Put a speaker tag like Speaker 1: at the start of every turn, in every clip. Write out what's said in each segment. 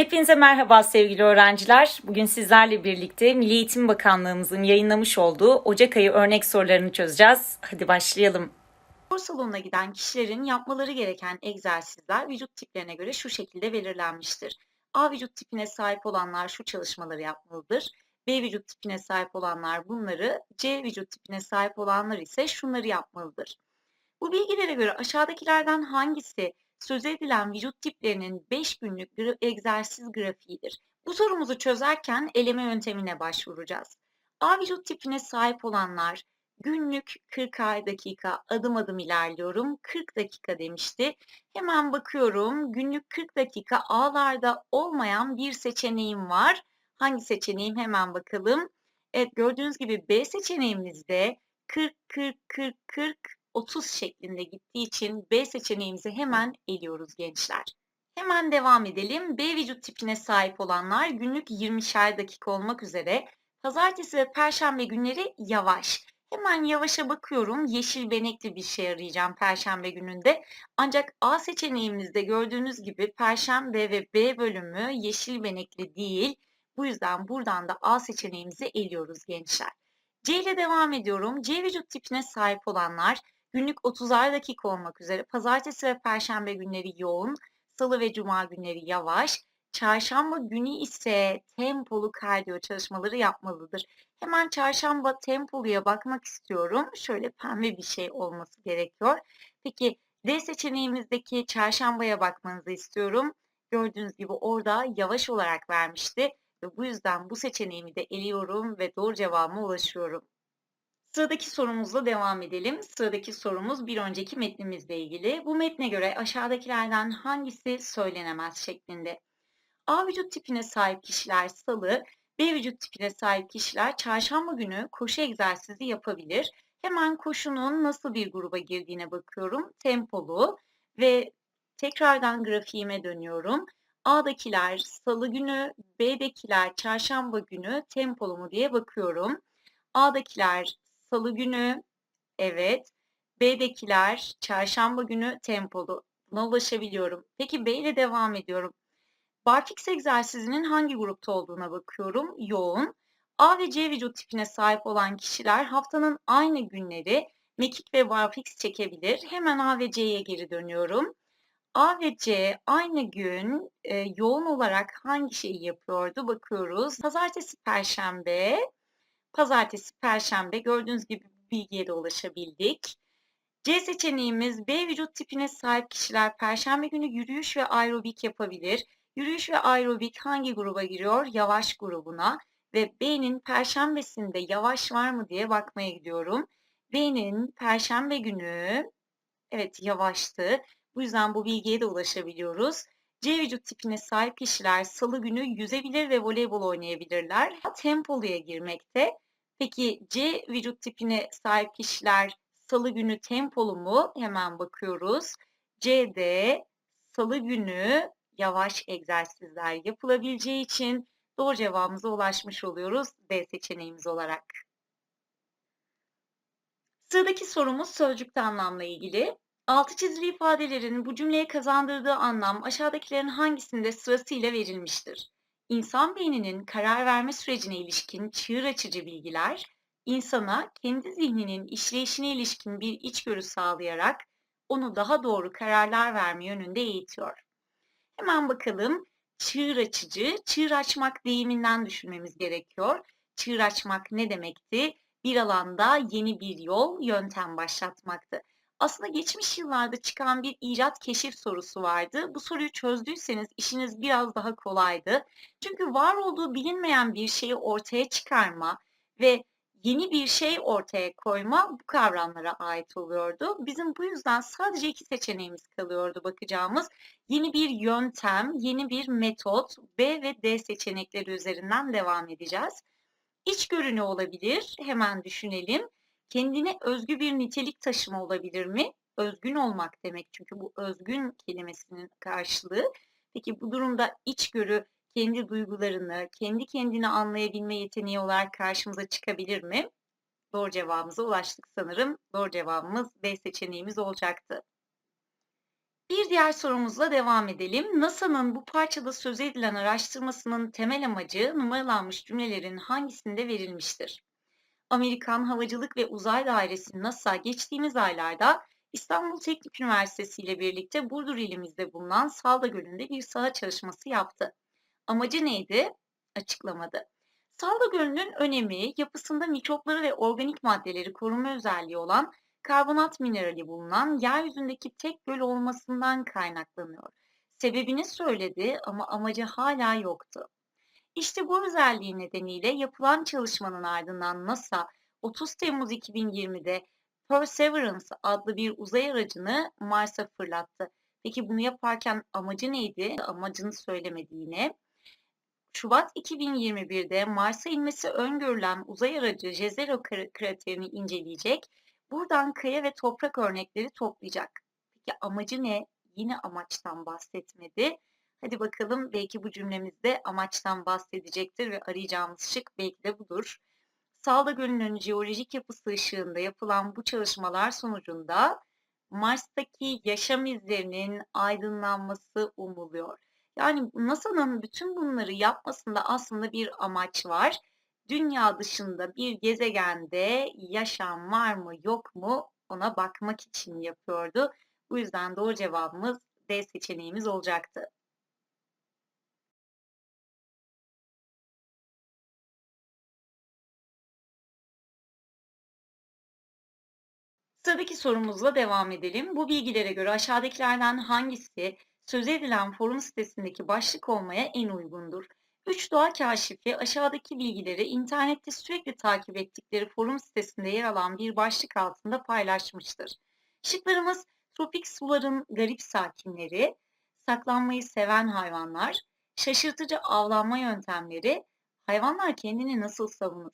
Speaker 1: Hepinize merhaba sevgili öğrenciler. Bugün sizlerle birlikte Milli Eğitim Bakanlığımızın yayınlamış olduğu Ocak ayı örnek sorularını çözeceğiz. Hadi başlayalım.
Speaker 2: Spor salonuna giden kişilerin yapmaları gereken egzersizler vücut tiplerine göre şu şekilde belirlenmiştir. A vücut tipine sahip olanlar şu çalışmaları yapmalıdır. B vücut tipine sahip olanlar bunları, C vücut tipine sahip olanlar ise şunları yapmalıdır. Bu bilgilere göre aşağıdakilerden hangisi söz edilen vücut tiplerinin 5 günlük egzersiz grafiğidir? Bu sorumuzu çözerken eleme yöntemine başvuracağız. A vücut tipine sahip olanlar günlük 40 dakika adım adım ilerliyorum. 40 dakika demişti. Hemen bakıyorum. Günlük 40 dakika A'larda olmayan bir seçeneğim var. Hangi seçeneğim hemen bakalım. Evet gördüğünüz gibi B seçeneğimizde 40 40 40 40 30 şeklinde gittiği için B seçeneğimizi hemen eliyoruz gençler. Hemen devam edelim. B vücut tipine sahip olanlar günlük 20'şer dakika olmak üzere pazartesi ve perşembe günleri yavaş. Hemen yavaşa bakıyorum. Yeşil benekli bir şey arayacağım perşembe gününde. Ancak A seçeneğimizde gördüğünüz gibi perşembe ve B bölümü yeşil benekli değil. Bu yüzden buradan da A seçeneğimizi eliyoruz gençler. C ile devam ediyorum. C vücut tipine sahip olanlar günlük 30'ar dakika olmak üzere pazartesi ve perşembe günleri yoğun, salı ve cuma günleri yavaş, çarşamba günü ise tempolu kardiyo çalışmaları yapmalıdır. Hemen çarşamba tempoluya bakmak istiyorum. Şöyle pembe bir şey olması gerekiyor. Peki D seçeneğimizdeki çarşambaya bakmanızı istiyorum. Gördüğünüz gibi orada yavaş olarak vermişti ve bu yüzden bu seçeneğimi de eliyorum ve doğru cevabıma ulaşıyorum. Sıradaki sorumuzla devam edelim. Sıradaki sorumuz bir önceki metnimizle ilgili. Bu metne göre aşağıdakilerden hangisi söylenemez şeklinde. A vücut tipine sahip kişiler salı, B vücut tipine sahip kişiler çarşamba günü koşu egzersizi yapabilir. Hemen koşunun nasıl bir gruba girdiğine bakıyorum. Tempolu ve tekrardan grafiğime dönüyorum. A'dakiler salı günü, B'dekiler çarşamba günü tempolu mu diye bakıyorum. A'dakiler salı günü, evet. B'dekiler çarşamba günü tempolu. Buna ulaşabiliyorum. Peki B ile devam ediyorum. Barfix egzersizinin hangi grupta olduğuna bakıyorum. Yoğun. A ve C vücut tipine sahip olan kişiler haftanın aynı günleri mekik ve barfix çekebilir. Hemen A ve C'ye geri dönüyorum. A ve C aynı gün e, yoğun olarak hangi şeyi yapıyordu bakıyoruz. Pazartesi, perşembe, pazartesi, perşembe gördüğünüz gibi bilgiye de ulaşabildik. C seçeneğimiz B vücut tipine sahip kişiler perşembe günü yürüyüş ve aerobik yapabilir. Yürüyüş ve aerobik hangi gruba giriyor? Yavaş grubuna ve B'nin perşembesinde yavaş var mı diye bakmaya gidiyorum. B'nin perşembe günü evet yavaştı. Bu yüzden bu bilgiye de ulaşabiliyoruz. C vücut tipine sahip kişiler salı günü yüzebilir ve voleybol oynayabilirler. Tempoluya girmekte. Peki C vücut tipine sahip kişiler salı günü tempolu mu? Hemen bakıyoruz. C'de salı günü yavaş egzersizler yapılabileceği için doğru cevabımıza ulaşmış oluyoruz D seçeneğimiz olarak. Sıradaki sorumuz sözcükte anlamla ilgili. Altı çizili ifadelerin bu cümleye kazandırdığı anlam aşağıdakilerin hangisinde sırasıyla verilmiştir? İnsan beyninin karar verme sürecine ilişkin çığır açıcı bilgiler, insana kendi zihninin işleyişine ilişkin bir içgörü sağlayarak onu daha doğru kararlar verme yönünde eğitiyor. Hemen bakalım çığır açıcı, çığır açmak deyiminden düşünmemiz gerekiyor. Çığır açmak ne demekti? Bir alanda yeni bir yol, yöntem başlatmaktı. Aslında geçmiş yıllarda çıkan bir icat keşif sorusu vardı. Bu soruyu çözdüyseniz işiniz biraz daha kolaydı. Çünkü var olduğu bilinmeyen bir şeyi ortaya çıkarma ve yeni bir şey ortaya koyma bu kavramlara ait oluyordu. Bizim bu yüzden sadece iki seçeneğimiz kalıyordu bakacağımız. Yeni bir yöntem, yeni bir metot B ve D seçenekleri üzerinden devam edeceğiz. İçgörü ne olabilir? Hemen düşünelim. Kendine özgü bir nitelik taşıma olabilir mi? Özgün olmak demek çünkü bu özgün kelimesinin karşılığı. Peki bu durumda içgörü kendi duygularını, kendi kendini anlayabilme yeteneği olarak karşımıza çıkabilir mi? Doğru cevabımıza ulaştık sanırım. Doğru cevabımız B seçeneğimiz olacaktı. Bir diğer sorumuzla devam edelim. NASA'nın bu parçada söz edilen araştırmasının temel amacı numaralanmış cümlelerin hangisinde verilmiştir? Amerikan Havacılık ve Uzay Dairesi NASA geçtiğimiz aylarda İstanbul Teknik Üniversitesi ile birlikte Burdur ilimizde bulunan Salda Gölü'nde bir saha çalışması yaptı. Amacı neydi? Açıklamadı. Salda Gölü'nün önemi yapısında mikropları ve organik maddeleri koruma özelliği olan karbonat minerali bulunan yeryüzündeki tek göl olmasından kaynaklanıyor. Sebebini söyledi ama amacı hala yoktu. İşte bu özelliği nedeniyle yapılan çalışmanın ardından NASA 30 Temmuz 2020'de Perseverance adlı bir uzay aracını Mars'a fırlattı. Peki bunu yaparken amacı neydi? Amacını söylemedi yine. Şubat 2021'de Mars'a inmesi öngörülen uzay aracı Jezero kra- kraterini inceleyecek. Buradan kaya ve toprak örnekleri toplayacak. Peki amacı ne? Yine amaçtan bahsetmedi. Hadi bakalım belki bu cümlemizde amaçtan bahsedecektir ve arayacağımız şık belki de budur. Salda Gölü'nün jeolojik yapısı ışığında yapılan bu çalışmalar sonucunda Mars'taki yaşam izlerinin aydınlanması umuluyor. Yani NASA'nın bütün bunları yapmasında aslında bir amaç var. Dünya dışında bir gezegende yaşam var mı yok mu ona bakmak için yapıyordu. Bu yüzden doğru cevabımız D seçeneğimiz olacaktı. Sıradaki sorumuzla devam edelim. Bu bilgilere göre aşağıdakilerden hangisi söz edilen forum sitesindeki başlık olmaya en uygundur? Üç doğa kaşifi aşağıdaki bilgileri internette sürekli takip ettikleri forum sitesinde yer alan bir başlık altında paylaşmıştır. Şıklarımız tropik suların garip sakinleri, saklanmayı seven hayvanlar, şaşırtıcı avlanma yöntemleri, hayvanlar kendini nasıl savunur?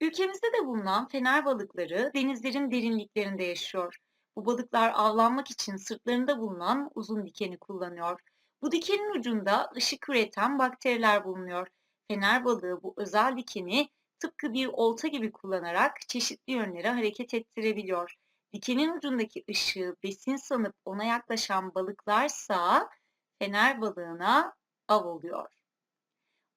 Speaker 2: Ülkemizde de bulunan fener balıkları denizlerin derinliklerinde yaşıyor. Bu balıklar avlanmak için sırtlarında bulunan uzun dikeni kullanıyor. Bu dikenin ucunda ışık üreten bakteriler bulunuyor. Fener balığı bu özel dikeni tıpkı bir olta gibi kullanarak çeşitli yönlere hareket ettirebiliyor. Dikenin ucundaki ışığı besin sanıp ona yaklaşan balıklarsa fener balığına av oluyor.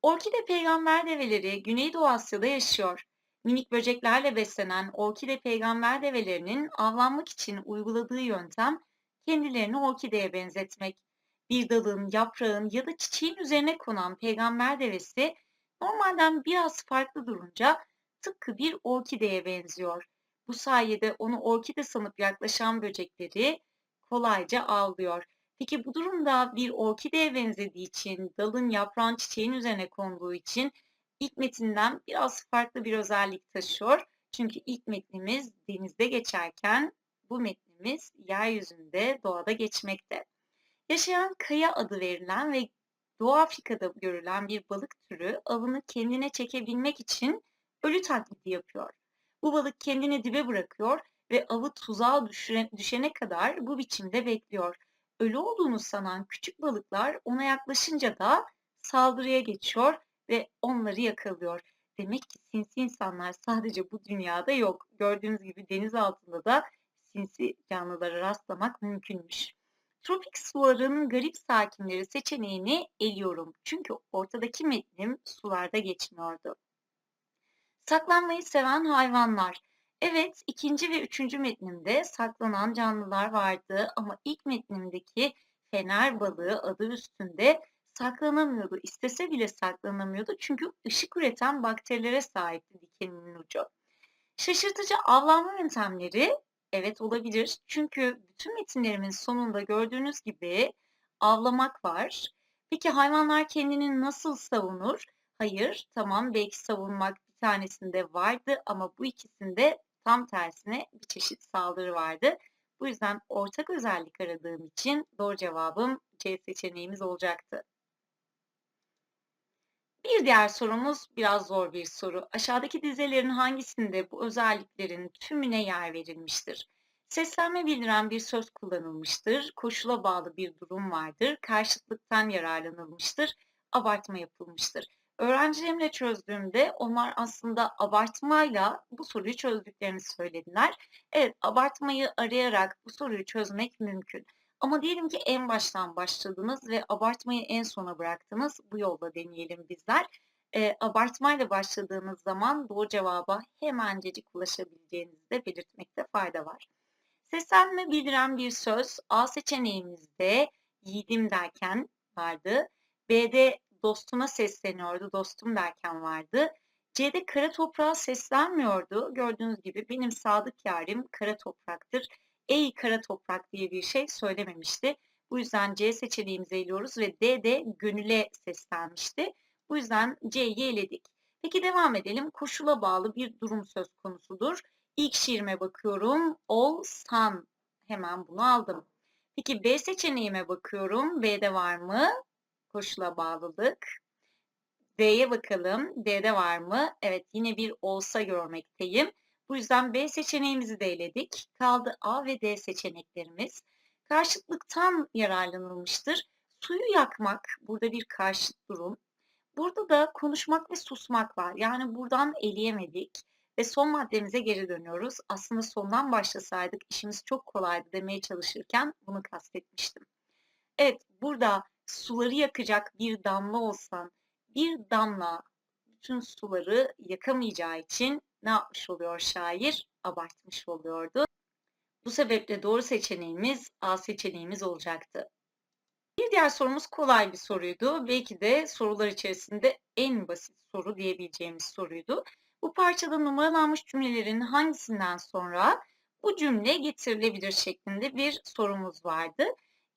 Speaker 2: Orkide peygamber develeri Güneydoğu Asya'da yaşıyor. Minik böceklerle beslenen orkide peygamber develerinin avlanmak için uyguladığı yöntem kendilerini orkideye benzetmek. Bir dalın, yaprağın ya da çiçeğin üzerine konan peygamber devesi normalden biraz farklı durunca tıpkı bir orkideye benziyor. Bu sayede onu orkide sanıp yaklaşan böcekleri kolayca avlıyor. Peki bu durumda bir orkideye benzediği için, dalın, yaprağın, çiçeğin üzerine konduğu için ilk metinden biraz farklı bir özellik taşıyor. Çünkü ilk metnimiz denizde geçerken bu metnimiz yeryüzünde, doğada geçmekte. Yaşayan kaya adı verilen ve Doğu Afrika'da görülen bir balık türü avını kendine çekebilmek için ölü taklidi yapıyor. Bu balık kendini dibe bırakıyor ve avı tuzağa düşene kadar bu biçimde bekliyor. Ölü olduğunu sanan küçük balıklar ona yaklaşınca da saldırıya geçiyor ve onları yakalıyor. Demek ki sinsi insanlar sadece bu dünyada yok. Gördüğünüz gibi deniz altında da sinsi canlılara rastlamak mümkünmüş. Tropik suların garip sakinleri seçeneğini eliyorum. Çünkü ortadaki metnim sularda geçmiyordu. Saklanmayı seven hayvanlar. Evet, ikinci ve üçüncü metnimde saklanan canlılar vardı ama ilk metnimdeki fener balığı adı üstünde saklanamıyordu. İstese bile saklanamıyordu çünkü ışık üreten bakterilere sahipti dikeninin ucu. Şaşırtıcı avlanma yöntemleri evet olabilir. Çünkü bütün metinlerimin sonunda gördüğünüz gibi avlamak var. Peki hayvanlar kendini nasıl savunur? Hayır, tamam belki savunmak bir tanesinde vardı ama bu ikisinde tam tersine bir çeşit saldırı vardı. Bu yüzden ortak özellik aradığım için doğru cevabım C seçeneğimiz olacaktı. Bir diğer sorumuz biraz zor bir soru. Aşağıdaki dizelerin hangisinde bu özelliklerin tümüne yer verilmiştir? Seslenme bildiren bir söz kullanılmıştır. Koşula bağlı bir durum vardır. Karşıtlıktan yararlanılmıştır. Abartma yapılmıştır. Öğrencilerimle çözdüğümde onlar aslında abartmayla bu soruyu çözdüklerini söylediler. Evet, abartmayı arayarak bu soruyu çözmek mümkün. Ama diyelim ki en baştan başladınız ve abartmayı en sona bıraktınız. Bu yolla deneyelim bizler. Eee, abartmayla başladığınız zaman doğru cevaba hemencecik ulaşabileceğinizi de belirtmekte fayda var. Seslenme bildiren bir söz A seçeneğimizde yiğidim derken vardı. B'de dostuna sesleniyordu, dostum derken vardı. C'de kara toprağa seslenmiyordu. Gördüğünüz gibi benim sadık yarim kara topraktır. Ey kara toprak diye bir şey söylememişti. Bu yüzden C seçeneğimizi eliyoruz ve D de gönüle seslenmişti. Bu yüzden C'yi eledik. Peki devam edelim. Koşula bağlı bir durum söz konusudur. İlk şiirime bakıyorum. Olsan. Hemen bunu aldım. Peki B seçeneğime bakıyorum. B'de var mı? Koşula bağlılık. D'ye bakalım. D'de var mı? Evet yine bir olsa görmekteyim. Bu yüzden B seçeneğimizi de eledik. Kaldı A ve D seçeneklerimiz. Karşıtlıktan yararlanılmıştır. Suyu yakmak burada bir karşıt durum. Burada da konuşmak ve susmak var. Yani buradan eleyemedik ve son maddemize geri dönüyoruz. Aslında sondan başlasaydık işimiz çok kolaydı demeye çalışırken bunu kastetmiştim. Evet, burada suları yakacak bir damla olsan, bir damla bütün suları yakamayacağı için ne yapmış oluyor şair? Abartmış oluyordu. Bu sebeple doğru seçeneğimiz A seçeneğimiz olacaktı. Bir diğer sorumuz kolay bir soruydu. Belki de sorular içerisinde en basit soru diyebileceğimiz soruydu. Bu parçada numaralanmış cümlelerin hangisinden sonra bu cümle getirilebilir şeklinde bir sorumuz vardı.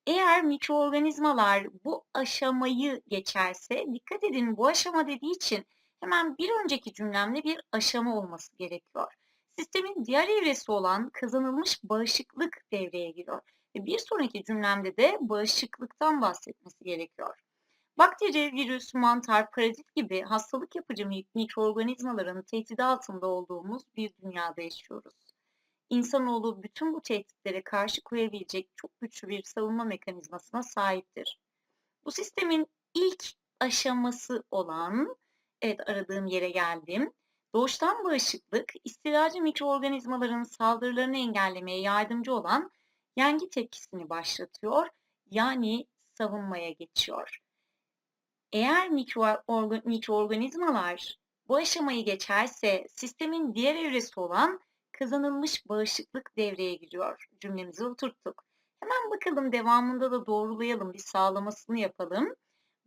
Speaker 2: Eğer mikroorganizmalar bu aşamayı geçerse, dikkat edin bu aşama dediği için hemen bir önceki cümlemde bir aşama olması gerekiyor. Sistemin diğer evresi olan kazanılmış bağışıklık devreye giriyor. Ve bir sonraki cümlemde de bağışıklıktan bahsetmesi gerekiyor. Bakteri, virüs, mantar, parazit gibi hastalık yapıcı mikroorganizmaların tehdidi altında olduğumuz bir dünyada yaşıyoruz. İnsanoğlu bütün bu tehditlere karşı koyabilecek çok güçlü bir savunma mekanizmasına sahiptir. Bu sistemin ilk aşaması olan, evet aradığım yere geldim, doğuştan bağışıklık, istilacı mikroorganizmaların saldırılarını engellemeye yardımcı olan yengi tepkisini başlatıyor, yani savunmaya geçiyor. Eğer mikroorga- mikroorganizmalar bu aşamayı geçerse sistemin diğer evresi olan kazanılmış bağışıklık devreye giriyor. Cümlemizi oturttuk. Hemen bakalım devamında da doğrulayalım, bir sağlamasını yapalım.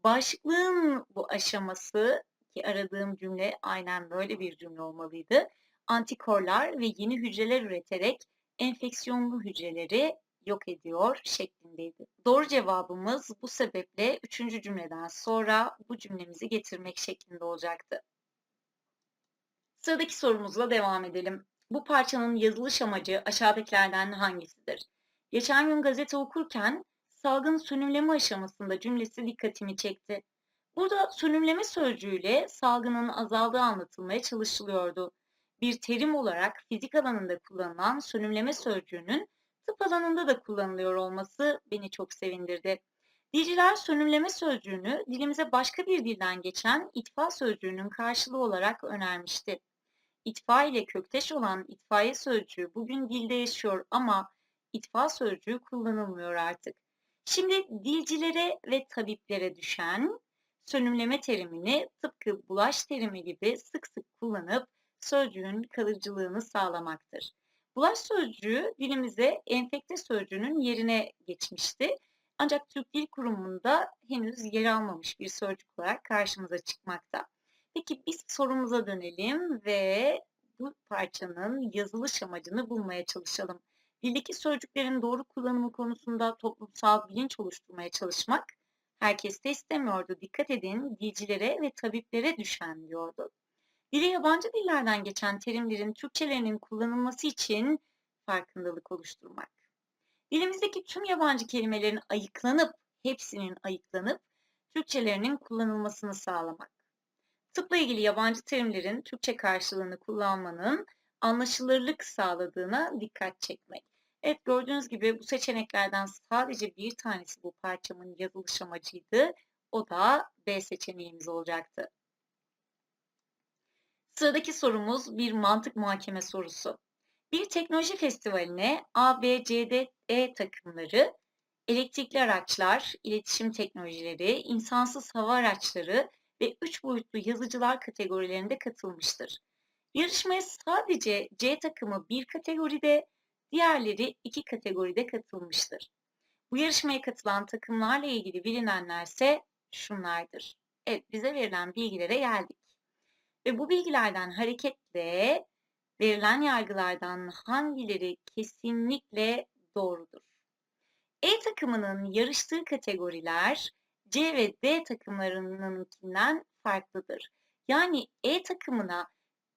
Speaker 2: Bağışıklığın bu aşaması ki aradığım cümle aynen böyle bir cümle olmalıydı. Antikorlar ve yeni hücreler üreterek enfeksiyonlu hücreleri yok ediyor şeklindeydi. Doğru cevabımız bu sebeple üçüncü cümleden sonra bu cümlemizi getirmek şeklinde olacaktı. Sıradaki sorumuzla devam edelim. Bu parçanın yazılış amacı aşağıdakilerden hangisidir? Geçen gün gazete okurken salgın sönümleme aşamasında cümlesi dikkatimi çekti. Burada sönümleme sözcüğüyle salgının azaldığı anlatılmaya çalışılıyordu. Bir terim olarak fizik alanında kullanılan sönümleme sözcüğünün tıp alanında da kullanılıyor olması beni çok sevindirdi. Dilciler sönümleme sözcüğünü dilimize başka bir dilden geçen itfa sözcüğünün karşılığı olarak önermişti. İtfa ile kökteş olan itfaiye sözcüğü bugün dilde yaşıyor ama itfa sözcüğü kullanılmıyor artık. Şimdi dilcilere ve tabiplere düşen sönümleme terimini tıpkı bulaş terimi gibi sık sık kullanıp sözcüğün kalıcılığını sağlamaktır. Bulaş sözcüğü dilimize enfekte sözcüğünün yerine geçmişti. Ancak Türk Dil Kurumu'nda henüz yer almamış bir sözcük olarak karşımıza çıkmakta. Peki biz sorumuza dönelim ve bu parçanın yazılış amacını bulmaya çalışalım. Dildeki sözcüklerin doğru kullanımı konusunda toplumsal bilinç oluşturmaya çalışmak herkes de istemiyordu. Dikkat edin dilcilere ve tabiplere düşen diyordu. Dile yabancı dillerden geçen terimlerin Türkçelerinin kullanılması için farkındalık oluşturmak. Dilimizdeki tüm yabancı kelimelerin ayıklanıp, hepsinin ayıklanıp Türkçelerinin kullanılmasını sağlamak. Tıpla ilgili yabancı terimlerin Türkçe karşılığını kullanmanın anlaşılırlık sağladığına dikkat çekmek. Evet gördüğünüz gibi bu seçeneklerden sadece bir tanesi bu parçamın yazılış amacıydı. O da B seçeneğimiz olacaktı. Sıradaki sorumuz bir mantık muhakeme sorusu. Bir teknoloji festivaline A, B, C, D, E takımları elektrikli araçlar, iletişim teknolojileri, insansız hava araçları ve üç boyutlu yazıcılar kategorilerinde katılmıştır. Yarışmaya sadece C takımı bir kategoride, diğerleri iki kategoride katılmıştır. Bu yarışmaya katılan takımlarla ilgili bilinenlerse şunlardır. Evet, bize verilen bilgilere geldik. Ve bu bilgilerden hareketle verilen yargılardan hangileri kesinlikle doğrudur? E takımının yarıştığı kategoriler C ve D takımlarınınkinden farklıdır. Yani E takımına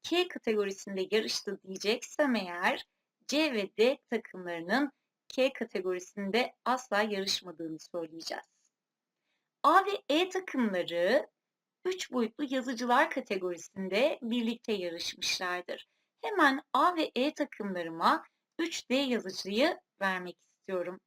Speaker 2: K kategorisinde yarıştı diyeceksem eğer C ve D takımlarının K kategorisinde asla yarışmadığını söyleyeceğiz. A ve E takımları 3 boyutlu yazıcılar kategorisinde birlikte yarışmışlardır. Hemen A ve E takımlarıma 3D yazıcıyı vermek istiyorum.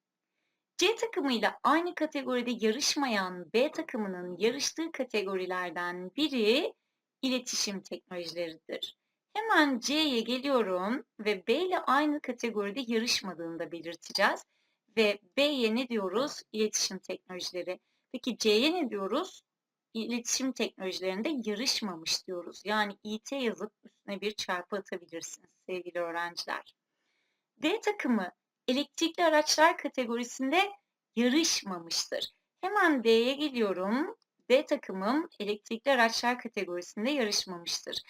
Speaker 2: C takımıyla aynı kategoride yarışmayan B takımının yarıştığı kategorilerden biri iletişim teknolojileridir. Hemen C'ye geliyorum ve B ile aynı kategoride yarışmadığını da belirteceğiz. Ve B'ye ne diyoruz? İletişim teknolojileri. Peki C'ye ne diyoruz? İletişim teknolojilerinde yarışmamış diyoruz. Yani IT yazıp üstüne bir çarpı atabilirsiniz sevgili öğrenciler. D takımı elektrikli araçlar kategorisinde yarışmamıştır. Hemen D'ye geliyorum. D takımım elektrikli araçlar kategorisinde yarışmamıştır.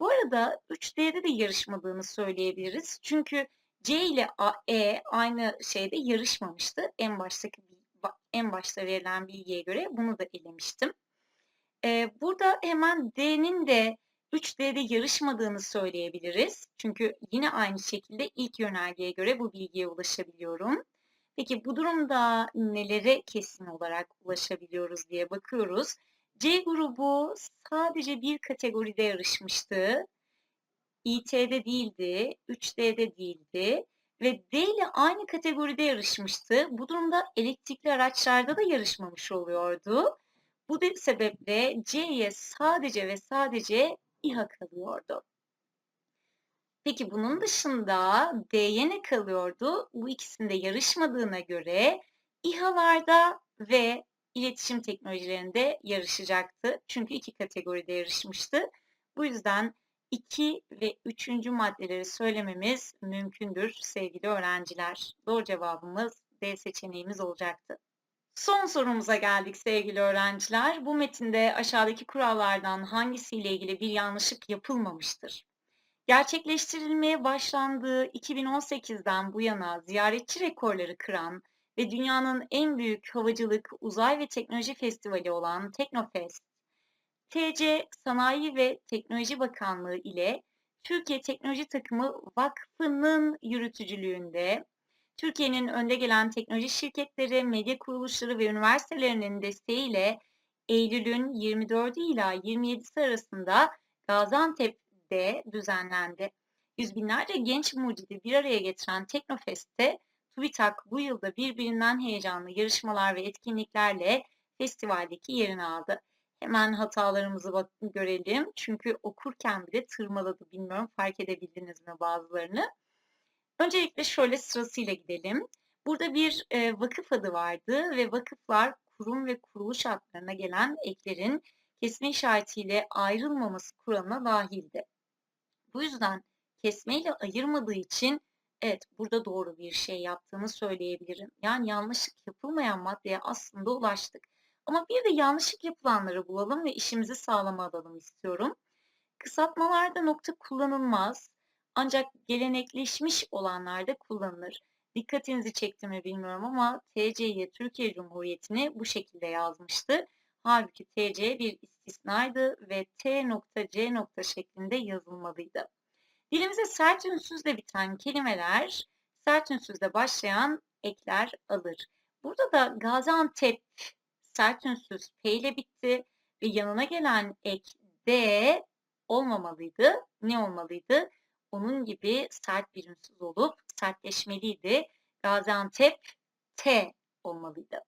Speaker 2: Bu arada 3D'de de yarışmadığını söyleyebiliriz. Çünkü C ile E aynı şeyde yarışmamıştı. En baştaki en başta verilen bilgiye göre bunu da elemiştim. Ee, burada hemen D'nin de 3D'de yarışmadığını söyleyebiliriz. Çünkü yine aynı şekilde ilk yönergeye göre bu bilgiye ulaşabiliyorum. Peki bu durumda nelere kesin olarak ulaşabiliyoruz diye bakıyoruz. C grubu sadece bir kategoride yarışmıştı. İT'de değildi, 3D'de değildi ve D ile aynı kategoride yarışmıştı. Bu durumda elektrikli araçlarda da yarışmamış oluyordu. Bu sebeple C'ye sadece ve sadece İHA kalıyordu. Peki bunun dışında D'ye ne kalıyordu? Bu ikisinde yarışmadığına göre İHA'larda ve iletişim teknolojilerinde yarışacaktı. Çünkü iki kategoride yarışmıştı. Bu yüzden 2 ve 3. maddeleri söylememiz mümkündür sevgili öğrenciler. Doğru cevabımız D seçeneğimiz olacaktı. Son sorumuza geldik sevgili öğrenciler. Bu metinde aşağıdaki kurallardan hangisiyle ilgili bir yanlışlık yapılmamıştır? Gerçekleştirilmeye başlandığı 2018'den bu yana ziyaretçi rekorları kıran ve dünyanın en büyük havacılık, uzay ve teknoloji festivali olan Teknofest, TC Sanayi ve Teknoloji Bakanlığı ile Türkiye Teknoloji Takımı Vakfı'nın yürütücülüğünde Türkiye'nin önde gelen teknoloji şirketleri, medya kuruluşları ve üniversitelerinin desteğiyle Eylül'ün 24'ü ila 27'si arasında Gaziantep'te düzenlendi. Yüz binlerce genç mucidi bir araya getiren Teknofest'te TÜBİTAK bu yılda birbirinden heyecanlı yarışmalar ve etkinliklerle festivaldeki yerini aldı. Hemen hatalarımızı bak görelim. Çünkü okurken bile tırmaladı. Bilmiyorum fark edebildiniz mi bazılarını. Öncelikle şöyle sırasıyla gidelim. Burada bir e, vakıf adı vardı ve vakıflar kurum ve kuruluş adlarına gelen eklerin kesme işaretiyle ayrılmaması kuralına dahildi. Bu yüzden kesmeyle ayırmadığı için evet burada doğru bir şey yaptığını söyleyebilirim. Yani yanlışlık yapılmayan maddeye aslında ulaştık. Ama bir de yanlışlık yapılanları bulalım ve işimizi sağlama alalım istiyorum. Kısaltmalarda nokta kullanılmaz. Ancak gelenekleşmiş olanlarda kullanılır. Dikkatinizi çekti mi bilmiyorum ama TC'ye Türkiye Cumhuriyeti'ni bu şekilde yazmıştı. Halbuki TC bir istisnaydı ve T nokta C nokta şeklinde yazılmalıydı. Dilimize sert ünsüzle biten kelimeler sert ünsüzle başlayan ekler alır. Burada da Gaziantep sert ünsüz P ile bitti ve yanına gelen ek D olmamalıydı. Ne olmalıydı? Onun gibi sert bir ünsüz olup sertleşmeliydi. Gaziantep T olmalıydı.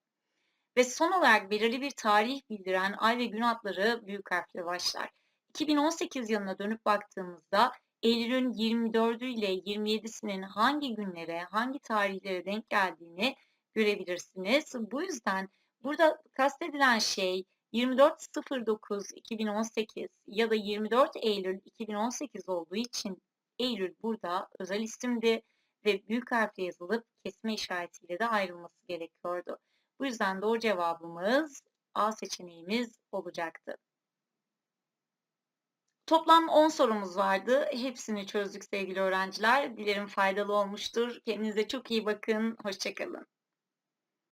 Speaker 2: Ve son olarak belirli bir tarih bildiren ay ve gün adları büyük harfle başlar. 2018 yılına dönüp baktığımızda Eylül'ün 24'ü ile 27'sinin hangi günlere, hangi tarihlere denk geldiğini görebilirsiniz. Bu yüzden burada kastedilen şey 24.09.2018 ya da 24 Eylül 2018 olduğu için Eylül burada özel isimdi ve büyük harfle yazılıp kesme işaretiyle de ayrılması gerekiyordu. Bu yüzden doğru cevabımız A seçeneğimiz olacaktı. Toplam 10 sorumuz vardı. Hepsini çözdük sevgili öğrenciler. Dilerim faydalı olmuştur. Kendinize çok iyi bakın. Hoşçakalın.